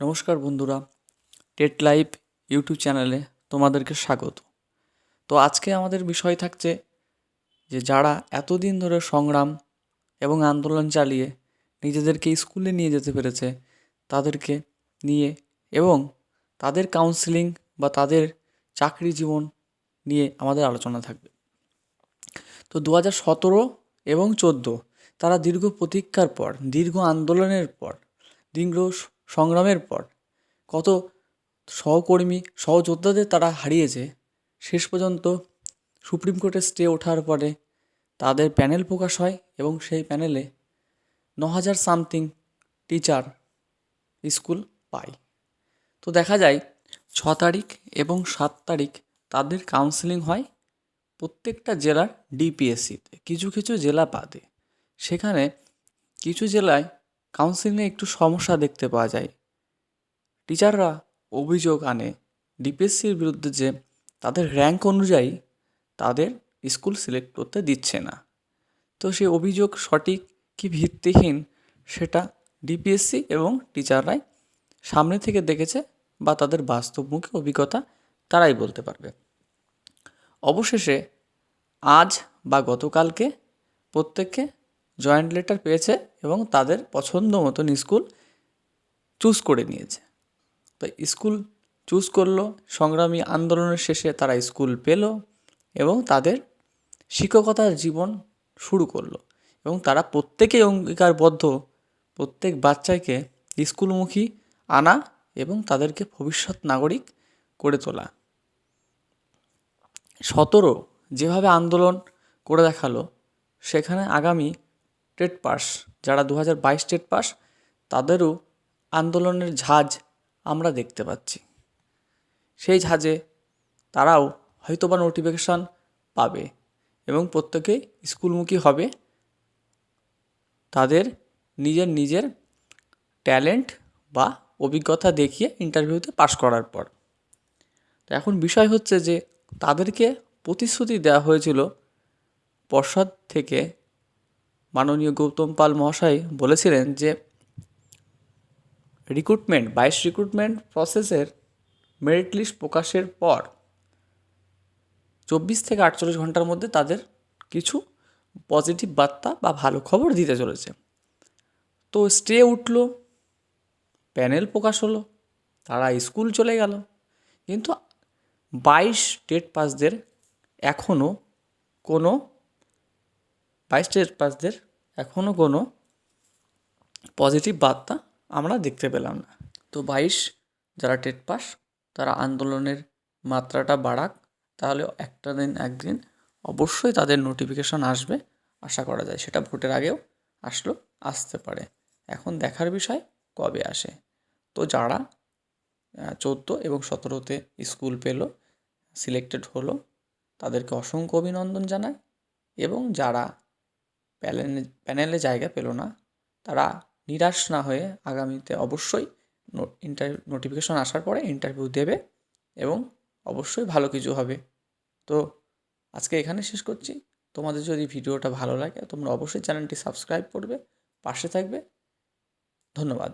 নমস্কার বন্ধুরা, TET live YouTube চ্যানেলে তোমাদেরকে স্বাগত। তো আজকে আমাদের বিষয় থাকছে যে যারা এতদিন ধরে সংগ্রাম এবং আন্দোলন চালিয়ে নিজেদেরকে স্কুলে নিয়ে যেতে পেরেছে, তাদেরকে নিয়ে এবং তাদের কাউন্সিলিং বা তাদের চাকরি জীবন নিয়ে আমাদের আলোচনা থাকবে। তো দু হাজার সতেরো এবং চোদ্দ তারা দীর্ঘ প্রতীক্ষার পর, দীর্ঘ আন্দোলনের পর দীর্ঘ সংগ্রামের পর কত সহকর্মী, সহযোদ্ধাদের তারা হারিয়েছে, শেষ পর্যন্ত সুপ্রিম কোর্টের স্টে ওঠার পরে তাদের প্যানেল প্রকাশ হয় এবং সেই প্যানেলে ন হাজার সামথিং টিচার স্কুল পায়। তো দেখা যায়, ছ তারিখ এবং সাত তারিখ তাদের কাউন্সেলিং হয় প্রত্যেকটা জেলার ডিপিএসসিতে কিছু কিছু জেলা বাদে। সেখানে কিছু জেলায় কাউন্সিলিংয়ে একটু সমস্যা দেখতে পাওয়া যায়। টিচাররা অভিযোগ আনে ডিপিএসসির বিরুদ্ধে যে তাদের র্যাঙ্ক অনুযায়ী তাদের স্কুল সিলেক্ট করতে দিচ্ছে না। তো সেই অভিযোগ সঠিক কি ভিত্তিহীন সেটা ডিপিএসসি এবং টিচাররাই সামনে থেকে দেখেছে বা তাদের বাস্তবমুখী অভিজ্ঞতা তারাই বলতে পারবে। অবশেষে আজ বা গতকালকে প্রত্যেককে জয়েন্ট লেটার পেয়েছে এবং তাদের পছন্দ মতন স্কুল চুজ করে নিয়েছে। তো স্কুল চুজ করল, সংগ্রামী আন্দোলনের শেষে তারা স্কুল পেল এবং তাদের শিক্ষকতার জীবন শুরু করল এবং তারা প্রত্যেকেই অঙ্গীকারবদ্ধ, প্রত্যেক বাচ্চাকে স্কুলমুখী আনা এবং তাদেরকে ভবিষ্যৎ নাগরিক করে তোলা। সতেরো, যেভাবে আন্দোলন করে দেখাল, সেখানে আগামী টেট পাস, যারা দু হাজার বাইশ টেট পাস, তাদেরও আন্দোলনের ঝাঁজ আমরা দেখতে পাচ্ছি। সেই ঝাঁজে তারাও হয়তোবা নোটিফিকেশান পাবে এবং প্রত্যেকেই স্কুলমুখী হবে। তাদের নিজের নিজের ট্যালেন্ট বা অভিজ্ঞতা দেখিয়ে ইন্টারভিউতে পাশ করার পর। তো এখন বিষয় হচ্ছে যে তাদেরকে প্রতিশ্রুতি দেওয়া হয়েছিল পর্ষদ থেকে মাননীয় গৌতম পাল মহাশয় বলেছিলেন যে রিক্রুটমেন্ট বাইশ রিক্রুটমেন্ট প্রসেসের মেরিট লিস্ট প্রকাশের পর চব্বিশ থেকে আটচল্লিশ ঘণ্টার মধ্যে তাদের কিছু পজিটিভ বার্তা বা ভালো খবর দিতে চলেছে। তো স্টে উঠল প্যানেল প্রকাশ হলো, তারা স্কুল চলে গেল। কিন্তু বাইশ টেট পাসদের এখনও কোনো বাইশ পাসদের এখনও কোনো পজিটিভ বার্তা আমরা দেখতে পেলাম না। তো বাইশ যারা টেট পাস, তারা আন্দোলনের মাত্রাটা বাড়াক, তাহলে একটা দিন, একদিন অবশ্যই তাদের নোটিফিকেশন আসবে, আশা করা যায়। সেটা ভোটের আগেও আসলো, আসতে পারে। এখন দেখার বিষয় কবে আসে? তো যারা চোদ্দ এবং সতেরোতে স্কুল পেল সিলেক্টেড হলো, তাদেরকে অসংখ্য অভিনন্দন জানায় এবং যারা প্যানেলে প্যানেলে জায়গা পেল না। তারা নিরাশ না হয়ে আগামীতে অবশ্যই ইন্টার নোটিফিকেশন আসার পরে ইন্টারভিউ দেবে এবং অবশ্যই ভালো কিছু হবে। তো আজকে এখানে শেষ করছি। তোমাদের যদি ভিডিওটা ভালো লাগে তোমরা অবশ্যই চ্যানেলটি সাবস্ক্রাইব করবে, পাশে থাকবে। ধন্যবাদ।